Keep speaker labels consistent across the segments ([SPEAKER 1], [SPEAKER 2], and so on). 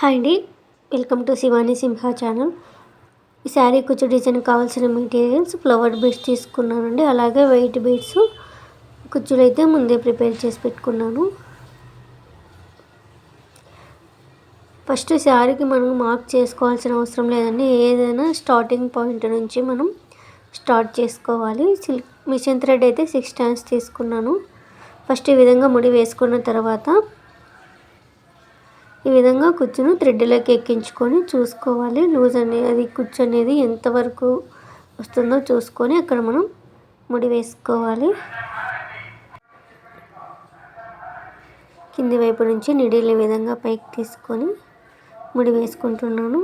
[SPEAKER 1] Hi అండి. Welcome to Shivani Simha channel. ఈ శారీ కొంచెం డిజైన్ కావాల్సిన మెటీరియల్స్ ఫ్లవర్ బీడ్స్ తీసుకున్నానండి. అలాగే వైట్ బీడ్స్ కుచ్చులు అయితే ముందే ప్రిపేర్ చేసి పెట్టుకున్నాను. ఫస్ట్ శారీకి మనం మార్క్ చేసుకోవాల్సిన అవసరం లేదండి. ఏదైనా స్టార్టింగ్ పాయింట్ నుంచి మనం స్టార్ట్ చేసుకోవాలి. సిల్క్ మిషన్ థ్రెడ్ అయితే సిక్స్ టైమ్స్ తీసుకున్నాను. ఫస్ట్ ఈ విధంగా ముడి వేసుకున్న తర్వాత ఈ విధంగా కుచ్చును థ్రెడ్లోకి ఎక్కించుకొని చూసుకోవాలి. లూజ్ అనేది అది కుచ్చు అనేది ఎంతవరకు వస్తుందో చూసుకొని అక్కడ మనం ముడి వేసుకోవాలి. కింది వైపు నుంచి నిడిల్ విధంగా పైకి తీసుకొని ముడి వేసుకుంటున్నాను.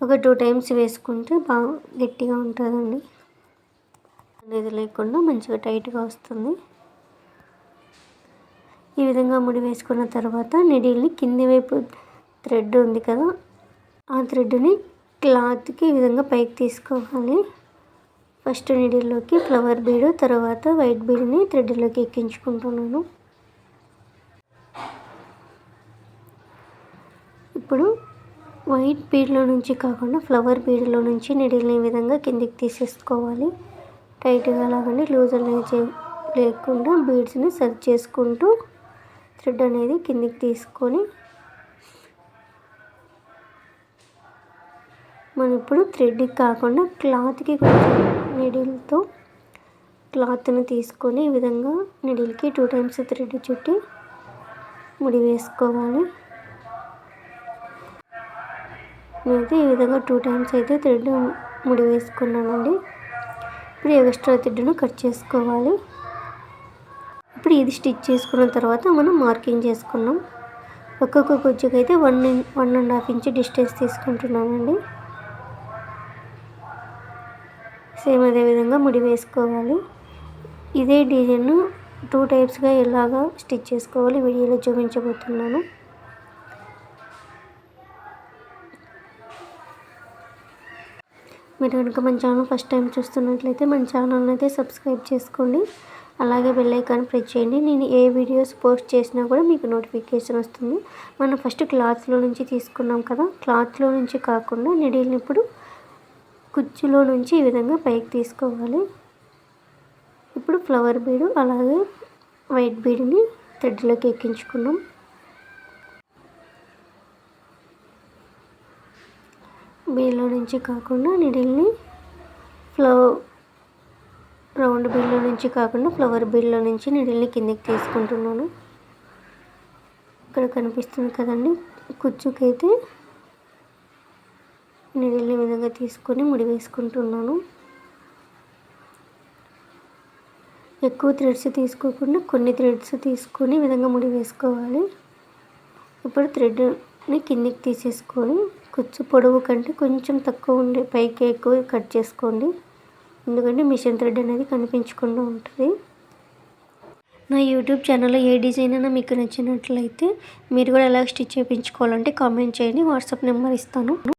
[SPEAKER 1] ఒక టూ టైమ్స్ వేసుకుంటే బాగా గట్టిగా ఉంటుందండి. అనేది లేకుండా మంచిగా టైట్గా వస్తుంది. ఈ విధంగా ముడి వేసుకున్న తర్వాత నిడిల్ని కింది వైపు థ్రెడ్ ఉంది కదా ఆ థ్రెడ్ని క్లాత్కి ఈ విధంగా పైకి తీసుకోవాలి. ఫస్ట్ నిడిల్లోకి ఫ్లవర్ బీడు తర్వాత వైట్ బీడ్ని థ్రెడ్లోకి ఎక్కించుకుంటున్నాను. ఇప్పుడు వైట్ బీడ్లో నుంచి కాకుండా ఫ్లవర్ బీడ్లో నుంచి నిడిల్ని ఈ విధంగా కిందికి తీసేసుకోవాలి. టైట్గా లాగండి లూజ్ అనేది లేకుండా బీడ్స్ని సర్చ్ చేసుకుంటూ థ్రెడ్ అనేది కిందికి తీసుకొని మనం ఇప్పుడు థ్రెడ్కి కాకుండా క్లాత్కి కొంచెం నిడిల్తో క్లాత్ని తీసుకొని ఈ విధంగా నిడిల్కి టూ టైమ్స్ థ్రెడ్ చుట్టి ముడి వేసుకోవాలి. నేనైతే ఈ విధంగా టూ టైమ్స్ అయితే థ్రెడ్ ముడి వేసుకున్నానండి. ఇప్పుడు ఎక్స్ట్రా థ్రెడ్ను కట్ చేసుకోవాలి. ఇప్పుడు ఇది స్టిచ్ చేసుకున్న తర్వాత మనం మార్కింగ్ చేసుకున్నాం. ఒక్కొక్క కుచ్చుకి అయితే one one and half inch distance తీసుకుంటున్నామండి same అదే విధంగా ముడి వేసుకోవాలి. ఇదే డిజైన్ టూ టైప్స్గా ఎలాగా స్టిచ్ చేసుకోవాలి. వీడియోలో చూపించబోతున్నాను. మీరు కనుక మన ఛానల్ ఫస్ట్ టైం చూస్తున్నట్లయితే మన ఛానల్ని అయితే సబ్స్క్రైబ్ చేసుకోండి. అలాగే బెల్ ఐకాన్ ప్రెస్ చేయండి. నేను ఏ వీడియోస్ పోస్ట్ చేసినా కూడా మీకు నోటిఫికేషన్ వస్తుంది. మనం ఫస్ట్ క్లాత్లో నుంచి తీసుకున్నాం కదా క్లాత్లో నుంచి కాకుండా నిడిల్ని ఇప్పుడు కుచ్చులో నుంచి ఈ విధంగా పైకి తీసుకోవాలి. ఇప్పుడు ఫ్లవర్ బీడు అలాగే వైట్ బీడ్ని థ్రెడ్లోకి ఎక్కించుకున్నాం. బీడ్లో నుంచి కాకుండా నిడిల్ని ఫ్లవర్ రౌండ్ బిల్లో నుంచి కాకుండా ఫ్లవర్ బిల్లో నుంచి నీడిల్ని కిందకి తీసుకుంటున్నాను. ఇక్కడ కనిపిస్తుంది కదండి. కుచ్చుకైతే నీడిల్ని విధంగా తీసుకొని ముడి వేసుకుంటున్నాను. ఎక్కువ థ్రెడ్స్ తీసుకోకుండా కొన్ని థ్రెడ్స్ తీసుకొని విధంగా ముడి వేసుకోవాలి. ఇప్పుడు థ్రెడ్ని కిందికి తీసేసుకొని కుచ్చు పొడవు కంటే కొంచెం తక్కువ ఉండే పైకి ఎక్కువ కట్ చేసుకోండి. ఎందుకంటే మిషన్ థ్రెడ్ అనేది కనిపించకుండా ఉంటుంది. నా యూట్యూబ్ ఛానల్లో ఏ డిజైన్ అయినా మీకు నచ్చినట్లయితే మీరు కూడా ఎలా స్టిచ్ చేయించుకోవాలంటే కామెంట్ చేయండి. వాట్సాప్ నెంబర్ ఇస్తాను.